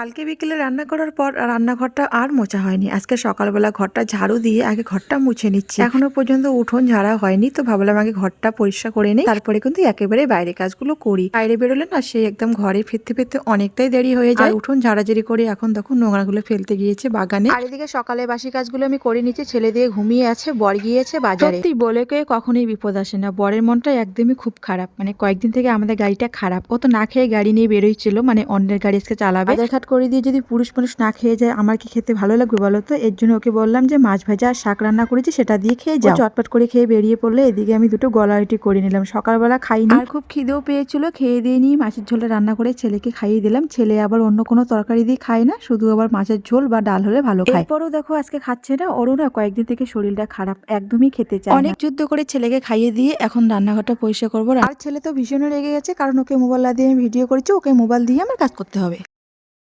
কালকে বিকেলে রান্না করার পর রান্নাঘরটা আর মোছা হয়নি। আজকে সকালবেলা ঘরটা ঝাড়ু দিয়ে আগে ঘরটা মুছে নিচ্ছি। এখনও পর্যন্ত উঠোন ঝাড়া হয়নি তো ভাবলাম আগে ঘরটা পরিষ্কার করে নিই। তারপরে কিন্তু একেবারে বাইরে কাজগুলো করি। বাইরে বেরোলে না সে একদম ঘরে ফিরতে ফিরতে অনেকটাই দেরি হয়ে যায়। উঠোন ঝাড়াঝাড়ি করে এখন তখন নোংরাগুলো ফেলতে গিয়েছে বাগানে। আর এদিকে সকালে বাসি কাজগুলো আমি করে নিচ্ছি। ছেলে দিয়ে ঘুমিয়ে আছে বর গিয়েছে বাজারে। সত্যি বলে কে কখনোই বিপদ আসে না। বরের মনটা একদমই খুব খারাপ। মানে কয়েকদিন থেকে আমাদের গাড়িটা খারাপ। ও তো না খেয়ে গাড়ি নিয়ে বেরোইছিল মানে অন্যের গাড়ি আজকে চালাবে। করে দিয়ে যদি পুরুষ মানুষ না খেয়ে যায় আমার কি খেতে ভালো লাগবে বলো তো? এর জন্য ওকে বললাম যে মাছ ভাজা আর শাক রান্না করেছি সেটা দিয়ে খেয়ে যাও। চটপট করে খেয়ে বেরিয়ে পড়লে এদিকে আমি দুটো গলাইটি করে নিলাম। সকালবেলা খাইনি। আর খুব খিদেও পেয়েছিল খেয়ে দিয়ে নিয়ে মাছের ঝোলটা রান্না করে ছেলেকে খাইয়ে দিলাম। ছেলে আবার অন্য কোনো তরকারি দিয়ে খায় না শুধু আবার মাছের ঝোল বা ডাল হলে ভালো খায়। এরপরও দেখো আজকে খাচ্ছে না ওরও না কয়েকদিন থেকে শরীরটা খারাপ একদমই খেতে চায় অনেক যুদ্ধ করে ছেলেকে খাইয়ে দিয়ে এখন রান্নাঘরটা পরিষ্কার করব। আর ছেলে তো ভীষণ রেগে গেছে কারণ ওকে মোবাইল দিয়ে আমি ভিডিও করেছি ওকে মোবাইল দিয়ে আমার কাজ করতে হবে।